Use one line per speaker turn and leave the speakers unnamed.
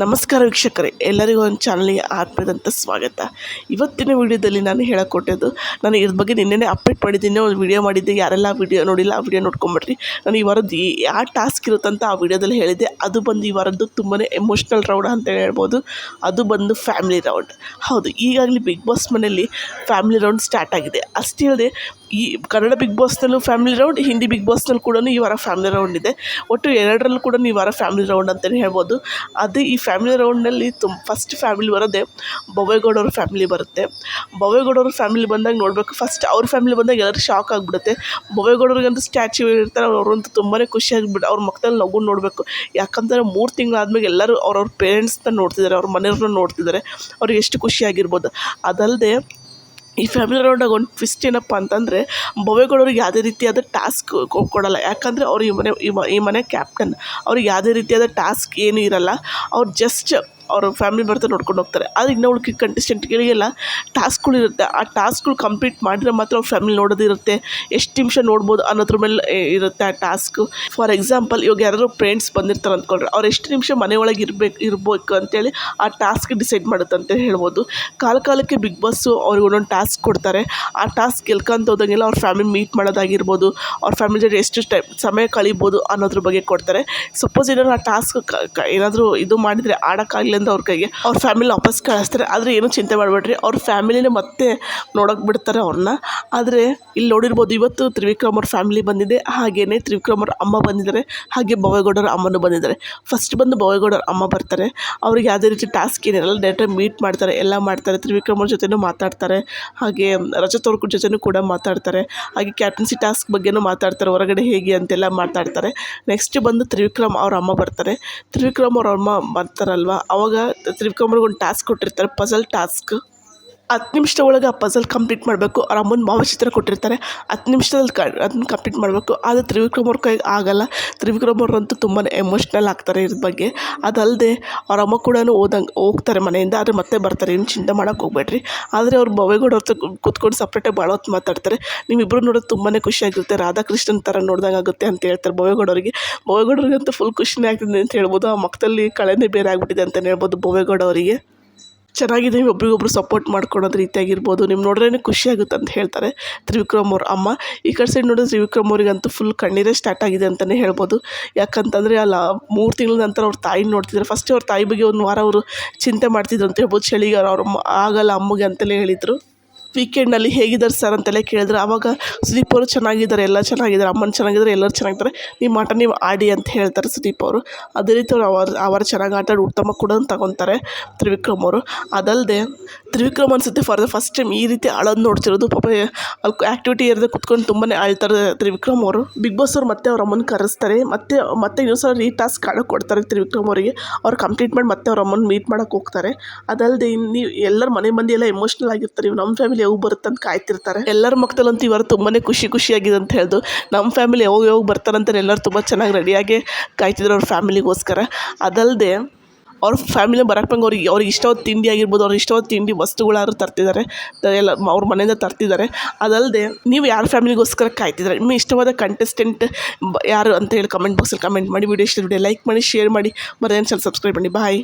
ನಮಸ್ಕಾರ ವೀಕ್ಷಕರೇ, ಎಲ್ಲರಿಗೂ ಒಂದು ಚಾನಲ್ಗೆ ಆತ್ಮೀಯದಂಥ ಸ್ವಾಗತ. ಇವತ್ತಿನ ವಿಡಿಯೋದಲ್ಲಿ ನಾನು ಹೇಳಕೊಟ್ಟಿದ್ದು, ನಾನು ಇದ್ರ ಬಗ್ಗೆ ನಿನ್ನೆನೇ ಅಪ್ಡೇಟ್ ಮಾಡಿದ್ದೀನಿ, ಒಂದು ವಿಡಿಯೋ ಮಾಡಿದ್ದೆ, ಯಾರೆಲ್ಲ ವಿಡಿಯೋ ನೋಡಿಲ್ಲ ಆ ವಿಡಿಯೋ ನೋಡ್ಕೊಂಬಿಡ್ರಿ ನಾನು ಈ ವಾರದ್ದು ಯಾವ ಟಾಸ್ಕ್ ಇರುತ್ತಂತ ಆ ವಿಡಿಯೋದಲ್ಲಿ ಹೇಳಿದ್ದೆ, ಅದು ಬಂದು ಈ ವಾರದ್ದು ತುಂಬಾ ಎಮೋಷ್ನಲ್ ರೌಂಡ್ ಅಂತ ಹೇಳ್ಬೋದು, ಅದು ಬಂದು ಫ್ಯಾಮಿಲಿ ರೌಂಡ್ ಹೌದು, ಈಗಾಗಲೇ ಬಿಗ್ ಬಾಸ್ ಮನೆಯಲ್ಲಿ ಫ್ಯಾಮಿಲಿ ರೌಂಡ್ ಸ್ಟಾರ್ಟ್ ಆಗಿದೆ. ಅಷ್ಟೇ ಇಲ್ಲದೆ ಈ ಕನ್ನಡ ಬಿಗ್ ಬಾಸ್ನಲ್ಲೂ ಫ್ಯಾಮಿಲಿ ರೌಂಡ್ ಹಿಂದಿ ಬಿಗ್ ಬಾಸ್ನಲ್ಲಿ ಕೂಡ ಈ ವಾರ ಫ್ಯಾಮಿಲಿ ರೌಂಡ್ ಇದೆ. ಒಟ್ಟು ಎರಡರಲ್ಲೂ ಕೂಡ ಈ ವಾರ ಫ್ಯಾಮಿಲಿ ರೌಂಡ್ ಅಂತಲೇ ಹೇಳ್ಬೋದು. ಅದು ಈ ಫ್ಯಾಮಿಲಿ ರೌಂಡ್ನಲ್ಲಿ ತುಂಬ ಫಸ್ಟ್ ಫ್ಯಾಮಿಲಿ ಬರೋದೇ ಬೊವೇಗೌಡವ್ರ ಫ್ಯಾಮಿಲಿ ಬರುತ್ತೆ. ಬೊವೇಗೌಡವ್ರ ಫ್ಯಾಮಿಲಿ ಬಂದಾಗ ನೋಡಬೇಕು ಫಸ್ಟ್ ಅವ್ರ ಫ್ಯಾಮಿಲಿ ಬಂದಾಗ ಎಲ್ಲರೂ ಶಾಕ್ ಆಗಿಬಿಡುತ್ತೆ. ಸ್ಟ್ಯಾಚು ಸ್ಟ್ಯಾಚ್ಯೂ ಇರ್ತಾರೆ ಅವ್ರಂತೂ ತುಂಬಾ ಖುಷಿ ಆಗಿಬಿಟ್ಟು ಅವ್ರ ಮಕ್ಕಳಲ್ಲಿ ನಗು ನೋಡಬೇಕು. ಯಾಕಂದರೆ ಮೂರು ತಿಂಗಳಾದ್ಮೇಲೆ ಎಲ್ಲರೂ ಅವ್ರವ್ರ ಪೇರೆಂಟ್ಸ್ನ ನೋಡ್ತಿದ್ದಾರೆ, ಅವ್ರ ಮನೆಯವ್ರನ್ನ ನೋಡ್ತಿದ್ದಾರೆ. ಅವ್ರಿಗೆ ಎಷ್ಟು ಖುಷಿಯಾಗಿರ್ಬೋದು ಅದಲ್ಲದೆ ಈ ಫ್ಯಾಮಿಲಿ ರೌಂಡಾಗ ಒಂದು ಟ್ವಿಸ್ಟ್ ಏನಪ್ಪ ಅಂತಂದರೆ ಬೊವೇಗೌಡವ್ರಿಗೆ ಯಾವುದೇ ರೀತಿಯಾದ ಟಾಸ್ಕ್ ಕೊಡೋಲ್ಲ. ಯಾಕಂದರೆ ಅವ್ರು ಈ ಮನೆ ಈ ಮನೆ ಕ್ಯಾಪ್ಟನ್ ಅವ್ರಿಗೆ ಯಾವುದೇ ರೀತಿಯಾದ ಟಾಸ್ಕ್ ಏನೂ ಇರಲ್ಲ. ಅವ್ರು ಜಸ್ಟ್ ಅವ್ರ ಫ್ಯಾಮಿಲಿ ಬರ್ತಾ ನೋಡ್ಕೊಂಡು ಹೋಗ್ತಾರೆ. ಆದರೆ ಇನ್ನೂ ಉಳ್ಕಿ ಕಂಟೆಸ್ಟೆಂಟ್ಗಳಿಗೆಲ್ಲ ಟಾಸ್ಕ್ಗಳು ಇರುತ್ತೆ. ಆ ಟಾಸ್ಕ್ಗಳು ಕಂಪ್ಲೀಟ್ ಮಾಡಿದ್ರೆ ಮಾತ್ರ ಅವ್ರ ಫ್ಯಾಮಿಲಿ ನೋಡೋದಿರುತ್ತೆ ಎಷ್ಟು ನಿಮಿಷ ನೋಡ್ಬೋದು ಅನ್ನೋದ್ರ ಮೇಲೆ ಇರುತ್ತೆ ಆ ಟಾಸ್ಕ್ ಫಾರ್ ಎಕ್ಸಾಂಪಲ್ ಇವಾಗ ಯಾರಾದ್ರು ಫ್ರೆಂಡ್ಸ್ ಬಂದಿರ್ತಾರೆ ಅಂದ್ಕೊಂಡ್ರೆ, ಅವ್ರು ಎಷ್ಟು ನಿಮಿಷ ಮನೆಯೊಳಗೆ ಇರಬೇಕು, ಇರ್ಬೇಕು ಅಂತೇಳಿ ಆ ಟಾಸ್ಕ್ ಡಿಸೈಡ್ ಮಾಡುತ್ತೆ ಅಂತ ಹೇಳ್ಬೋದು. ಕಾಲ ಕಾಲಕ್ಕೆ ಬಿಗ್ ಬಾಸ್ ಅವ್ರಿಗೆ ಒಂದೊಂದು ಟಾಸ್ಕ್ ಕೊಡ್ತಾರೆ. ಆ ಟಾಸ್ಕ್ ಗೆಲ್ಕೊಂತ ಹೋದಂಗೆಲ್ಲ ಅವ್ರ ಫ್ಯಾಮಿಲಿ ಮೀಟ್ ಮಾಡೋದಾಗಿರ್ಬೋದು, ಅವ್ರ ಫ್ಯಾಮಿಲಿ ಜೊತೆ ಎಷ್ಟು ಟೈಮ್, ಸಮಯ ಕಳಿಬೋದು ಅನ್ನೋದ್ರ ಬಗ್ಗೆ ಕೊಡ್ತಾರೆ. ಸಪೋಸ್ ಏನಾದ್ರು ಆ ಟಾಸ್ಕ್ ಏನಾದರೂ ಇದು ಮಾಡಿದರೆ ಆಡೋಕ್ಕಾಗಲಿ ಅಂತ ಅವ್ರ ಕೈಗೆ, ಅವ್ರ ಫ್ಯಾಮಿಲಿ ವಾಪಸ್ ಕಳಿಸ್ತಾರೆ. ಆದರೆ ಏನೂ ಚಿಂತೆ ಮಾಡಬೇಡ್ರಿ, ಅವ್ರ ಫ್ಯಾಮಿಲಿನೇ ಮತ್ತೆ ನೋಡೋಕೆ ಬಿಡ್ತಾರೆ ಅವ್ರನ್ನ. ಆದರೆ ಇಲ್ಲಿ ನೋಡಿರ್ಬೋದು ಇವತ್ತು ತ್ರಿವಿಕ್ರಮ್ ಅವ್ರ ಫ್ಯಾಮಿಲಿ ಬಂದಿದೆ ಹಾಗೆಯೇ ತ್ರಿವಿಕ್ರಮ್ ಅವ್ರ ಅಮ್ಮ ಬಂದಿದ್ದಾರೆ, ಹಾಗೆ ಬವೇಗೌಡರ ಅಮ್ಮನೂ ಬಂದಿದ್ದಾರೆ. ಫಸ್ಟ್ ಬಂದು ಬವೇಗೌಡರ ಅಮ್ಮ ಬರ್ತಾರೆ. ಅವ್ರಿಗೆ ಯಾವುದೇ ರೀತಿ ಟಾಸ್ಕ್ ಏನಿರಲ್ಲ ಡೈರೆಕ್ಟ್ ಮೀಟ್ ಮಾಡ್ತಾರೆ, ಎಲ್ಲ ಮಾಡ್ತಾರೆ. ತ್ರಿವಿಕ್ರಮ್ ಅವ್ರ ಜೊತೆನೂ ಮಾತಾಡ್ತಾರೆ. ಹಾಗೆ ರಜತ್ ಅವ್ರ ಜೊತೆನೂ ಕೂಡ ಮಾತಾಡ್ತಾರೆ. ಹಾಗೆ ಕ್ಯಾಪ್ಟನ್ಸಿ ಟಾಸ್ಕ್ ಬಗ್ಗೆನೂ ಮಾತಾಡ್ತಾರೆ, ಹೊರಗಡೆ ಹೇಗೆ ಅಂತೆಲ್ಲ ಮಾತಾಡ್ತಾರೆ. ನೆಕ್ಸ್ಟ್ ಬಂದು ತ್ರಿವಿಕ್ರಮ್ ಅವ್ರ ಅಮ್ಮ ಬರ್ತಾರೆ. ತ್ರಿವಿಕ್ರಮ್ ಅವ್ರ ಅಮ್ಮ ಬರ್ತಾರಲ್ವ, ಅವಾಗ ತ್ರಿವಿಕ್ರಮ್ ಅವ್ರಿಗೆ ಒಂದು ಟಾಸ್ಕ್ ಕೊಟ್ಟಿರ್ತಾರೆ ಪಜಲ್ ಟಾಸ್ಕ್ ಹತ್ತು ನಿಮಿಷದ ಒಳಗೆ ಆ ಪಜಲ್ ಕಂಪ್ಲೀಟ್ ಮಾಡಬೇಕು. ಅವ್ರ ಅಮ್ಮನ ಭಾವಚಿತ್ರ ಕೊಟ್ಟಿರ್ತಾರೆ. ಹತ್ತು ನಿಮಿಷದಲ್ಲಿ ಕ ಅದನ್ನ ಕಂಪ್ಲೀಟ್ ಮಾಡಬೇಕು. ಆದರೆ ತ್ರಿವಿಕ್ರಮ್ ಅವ್ರ ಕೈಗೆ ಆಗಲ್ಲ. ತ್ರಿವಿಕ್ರಮ್ ಅವ್ರಂತೂ ತುಂಬಾ ಎಮೋಷ್ನಲ್ ಆಗ್ತಾರೆ ಇದ್ರ ಬಗ್ಗೆ. ಅದಲ್ಲದೆ ಅವ್ರ ಅಮ್ಮ ಕೂಡ ಓದಂಗೆ ಹೋಗ್ತಾರೆ ಮನೆಯಿಂದ, ಆದರೆ ಮತ್ತೆ ಬರ್ತಾರೆ. ಏನು ಚಿಂತೆ ಮಾಡೋಕೆ ಹೋಗ್ಬೇಡ್ರಿ. ಆದರೆ ಅವ್ರು ಬೊವೇಗೌಡ ಅವ್ರ ಕೂತ್ಕೊಂಡು ಸಪ್ರೇಟಾಗಿ ಭಾಳ ಹೊತ್ತು ಮಾತಾಡ್ತಾರೆ. ನಿಮ್ಮಿಬ್ಬರು ನೋಡೋದು ತುಂಬಾ ಖುಷಿಯಾಗಿರುತ್ತೆ ರಾಧಾಕೃಷ್ಣನ್ ಥರ ನೋಡ್ದಂಗೆ ಆಗುತ್ತೆ ಅಂತ ಹೇಳ್ತಾರೆ ಬೊವೇಗೌಡವ್ರಿಗೆ ಬೊವೇಗೌಡರಿಗಂತೂ ಫುಲ್ ಖುಷಿನೇ ಆಗ್ತಿದೆ ಅಂತ ಹೇಳ್ಬೋದು. ಆ ಮಕ್ಕಳಲ್ಲಿ ಕಳೆನೇ ಬೇರೆ ಆಗಿಬಿಟ್ಟಿದೆ ಅಂತಲೇ ಹೇಳ್ಬೋದು ಬೊವೇಗೌಡ ಅವರಿಗೆ. ಚೆನ್ನಾಗಿದೆ ಒಬ್ರಿಗೊಬ್ರು ಸಪೋರ್ಟ್ ಮಾಡ್ಕೊಳ್ಳೋದು ರೀತಿಯಾಗಿರ್ಬೋದು. ನಿಮ್ಮ ನೋಡ್ರೇ ಖುಷಿಯಾಗುತ್ತೆ ಅಂತ ಹೇಳ್ತಾರೆ ತ್ರಿವಿಕ್ರಮ್ ಅವ್ರ ಅಮ್ಮ. ಈ ಕಡೆ ಸೈಡ್ ನೋಡಿದ್ರೆ ತ್ರಿವಿಕ್ರಮ್ ಅವ್ರಿಗಂತೂ ಫುಲ್ ಕಣ್ಣೀರೇ ಸ್ಟಾರ್ಟ್ ಆಗಿದೆ ಅಂತಲೇ ಹೇಳ್ಬೋದು. ಯಾಕಂತಂದರೆ ಅಲ್ಲ, ಮೂರು ತಿಂಗಳ ನಂತರ ಅವ್ರ ತಾಯಿ ನೋಡ್ತಿದ್ದಾರೆ ಫಸ್ಟ್ ಅವ್ರ ತಾಯಿ ಬಗ್ಗೆ ಒಂದು ವಾರ ಅವರು ಚಿಂತೆ ಮಾಡ್ತಿದ್ರು ಅಂತ ಹೇಳ್ಬೋದು. ಚಳಿಗಾರ ಅವ್ರ ಆಗಲ್ಲ ಅಮ್ಮಗೆ ಅಂತಲೇ ಹೇಳಿದರು. ವೀಕೆಂಡ್ನಲ್ಲಿ ಹೇಗಿದ್ದಾರೆ ಸರ್ ಅಂತೆಲ್ಲ ಕೇಳಿದ್ರೆ ಆವಾಗ ಸುದೀಪ್ ಅವರು ಚೆನ್ನಾಗಿದ್ದಾರೆ, ಎಲ್ಲ ಚೆನ್ನಾಗಿದ್ದಾರೆ, ಅಮ್ಮನ ಚೆನ್ನಾಗಿದ್ದಾರೆ, ಎಲ್ಲರೂ ಚೆನ್ನಾಗಿದ್ದಾರೆ. ನಿಮ್ಮ ಆಟ ನೀವು ಆಡಿ ಅಂತ ಹೇಳ್ತಾರೆ ಸುದೀಪ್ ಅವರು. ಅದೇ ರೀತಿ ಅವ್ರು ಅವರು ಅವರು ಚೆನ್ನಾಗಿ ಆಟ ಆಡಿ ಉತ್ತಮ ಕೂಡ ತಗೊತಾರೆ ತ್ರಿವಿಕ್ರಮ್ ಅವರು. ಅದಲ್ಲದೆ ತ್ರಿವಿಕ್ರಮ್ ಅನಿಸುತ್ತೆ ಫಾರ್ ದ ಫಸ್ಟ್ ಟೈಮ್ ಈ ರೀತಿ ಅಳೋದು ನೋಡ್ತಿರೋದು. ಪಾಪ ಆ್ಯಕ್ಟಿವಿಟಿ ಇರದೆ ಕುತ್ಕೊಂಡು ತುಂಬಾ ಅಳ್ತಾರೆ ತ್ರಿವಿಕ್ರಮ್ ಅವರು. ಬಿಗ್ ಬಾಸ್ ಅವ್ರು ಮತ್ತೆ ಅವ್ರ ಅಮ್ಮನ ಕರೆಸ್ತಾರೆ. ಮತ್ತೆ ಮತ್ತೆ ಇನ್ನೊಂದು ಸಲ ರೀ ಟಾಸ್ಕ್ ಕೊಡ್ತಾರೆ ತ್ರಿವಿಕ್ರಮ್ ಅವರಿಗೆ. ಅವ್ರು ಕಂಪ್ಲೀಟ್ ಮಾಡಿ ಮತ್ತೆ ಅವ್ರ ಅಮ್ಮನ ಮೀಟ್ ಮಾಡೋಕೆ ಹೋಗ್ತಾರೆ. ಅದಲ್ಲದೆ ಇನ್ನು ಎಲ್ಲರ ಮನೆ ಮಂದಿ ಎಲ್ಲ ಎಮೋಷ್ನಲ್ ಆಗಿರ್ತಾರೆ. ಇವ್ ನಮ್ಮ ಫ್ಯಾಮಿಲಿ ಯಾವಾಗ ಬರುತ್ತೆ ಅಂತ ಕಾಯ್ತಿರ್ತಾರೆ. ಎಲ್ಲರ ಮಕ್ಕದಲ್ಲಂತೂ ಇವರು ತುಂಬಾ ಖುಷಿ ಖುಷಿಯಾಗಿದೆ ಅಂತ ಹೇಳ್ದು ನಮ್ಮ ಫ್ಯಾಮಿಲಿ ಯಾವಾಗ ಯಾವಾಗ ಬರ್ತಾರಂತ ಎಲ್ಲರೂ ತುಂಬ ಚೆನ್ನಾಗಿ ರೆಡಿಯಾಗಿ ಕಾಯ್ತಿದ್ರು ಅವ್ರ ಫ್ಯಾಮಿಲಿಗೋಸ್ಕರ ಅದಲ್ಲದೆ ಅವ್ರ ಫ್ಯಾಮಿಲಿ ಬರಕ್ಕೆ ಅವ್ರಿಗೆ ಅವ್ರಿಗೆ ಇಷ್ಟವಾದ ತಿಂಡಿ ಆಗಿರ್ಬೋದು, ಅವ್ರಿಗೆ ಇಷ್ಟವಾದ ತಿಂಡಿ ವಸ್ತುಗಳಾದ್ರೂ ತರ್ತಿದ್ದಾರೆ ಎಲ್ಲ ಅವ್ರ ಮನೆಯಿಂದ ತರ್ತಿದ್ದಾರೆ. ಅದಲ್ಲದೆ ನೀವು ಯಾರ ಫ್ಯಾಮಿಲಿಗೋಸ್ಕರ ಕಾಯ್ತಿದ್ದಾರೆ? ನಿಮ್ಮ ಇಷ್ಟವಾದ ಕಂಟೆಸ್ಟೆಂಟ್ ಯಾರು ಅಂತ ಹೇಳಿ ಕಮೆಂಟ್ ಬಾಕ್ಸಲ್ಲಿ ಕಮೆಂಟ್ ಮಾಡಿ ವಿಡಿಯೋ ಇಷ್ಟ ವಿಡಿಯೋ ಲೈಕ್ ಮಾಡಿ ಶೇರ್ ಮಾಡಿ ಚಾನಲ್ ಸಬ್ಸ್ಕ್ರೈಬ್ ಮಾಡಿ. ಬಾಯ್